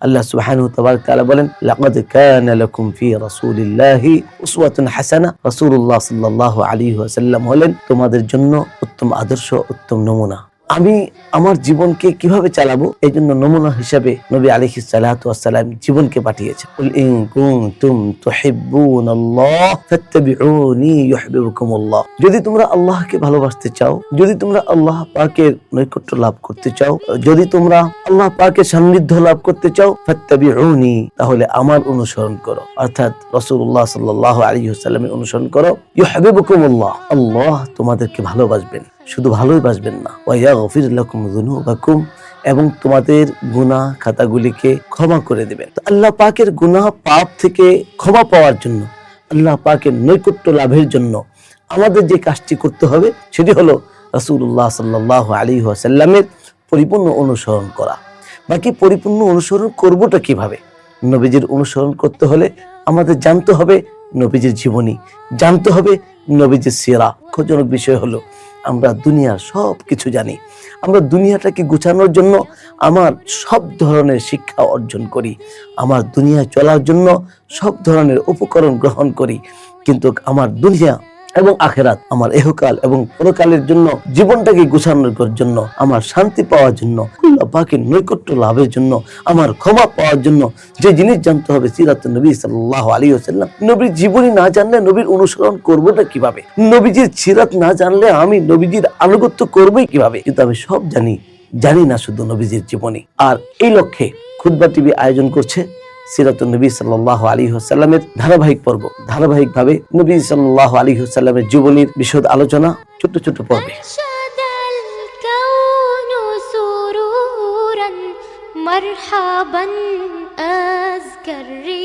আল্লাহ সুবহানাহু তাবারক তাআলা বলেন লাকাদ কানা লাকুম ফি রাসূলিল্লাহি উসওয়াতুন হাসানা রাসূলুল্লাহ সাল্লাল্লাহু আলাইহি ওয়াসাল্লাম হলেন তোমাদের জন্য উত্তম আদর্শ উত্তম নমুনা আমি আমার জীবনকে কীভাবে চালাবো? এই জন্য নমুনা হিসাবে নবী সাল্লাতু ওয়াসসালাম জীবনকে ইউহিব্বুকুমুল্লাহ। যদি তোমরা আল্লাহকে ভালোবাসতে চাও, যদি তোমরা আল্লাহ পাকের নৈকট্য লাভ করতে চাও, যদি তোমরা আল্লাহ পাকের সান্নিধ্য লাভ করতে চাও, ফাত্তাবিউনি, তাহলে আমার অনুসরণ করো। অর্থাৎ রসুল্লাহ সাল্লাল্লাহু আলাইহি ওয়াসাল্লামের অনুসরণ করো। ইউহিব্বুকুমুল্লাহ, আল্লাহ তোমাদেরকে ভালোবাসবেন। শুধু ভালোই বাসবেন না। ওয়াইয়াগফির লাকুম যুনুবাকুম এবং তোমাদের গুনাহ খাতাগুলিকে ক্ষমা করে দেবেন। তো আল্লাহ পাকের গুনাহ পাপ থেকে ক্ষমা পাওয়ার জন্য, আল্লাহ পাকের নৈকট্য লাভের জন্য আমাদের যে কাজটি করতে হবে, সেটি হলো রাসূলুল্লাহ সাল্লাল্লাহু আলাইহি ওয়াসাল্লামের পরিপূর্ণ অনুসরণ করা। বাকি পরিপূর্ণ অনুসরণ করবোটা কীভাবে? নবীজির অনুসরণ করতে হলে আমাদের জানতে হবে নবীজির জীবনী, জানতে হবে নবীজির সিরা। দুঃখজনক বিষয় হলো আমরা দুনিয়ার সব কিছু জানি। আমরা দুনিয়াটাকে গুছানোর জন্য আমার সব ধরনের শিক্ষা অর্জন করি। আমার দুনিয়া চলার জন্য সব ধরনের উপকরণ গ্রহণ করি। কিন্তু আমার দুনিয়া এবং আখেরাত আমার এহকাল এবং পরকালের জন্য, জীবনটাকে গুছানোর জন্য, আমার শান্তি পাওয়ার জন্য, আল্লাহ নৈকট্য লাভের জন্য, আমার ক্ষমা পাওয়ার জন্য, যে জিনিস জানতে হবে সিরাত নবী সাল্লাহ আলী ওসাল্লাম নবীর জীবনী না জানলে নবীর অনুসরণ করবোটা কীভাবে? নবীজির সিরাত না জানলে আমি নবীজির আনুগত্য করবোই কীভাবে? কিন্তু আমি সব জানি জানি না শুধু নবীজির জীবনী। আর এই লক্ষ্যে খুদ্া টিভি আয়োজন করছে সিরাতুল নবী সাল্লাহ আলী হাসাল্লামের ধারাবাহিক পর্ব ধারাবাহিকভাবে নবী সাল্লাহ আলী হাসাল্লামের জীবনীর বিশদ আলোচনা ছোট্ট ছোট্ট পর্বে أنشد الكون سرورا مرحبا أزكى الرياح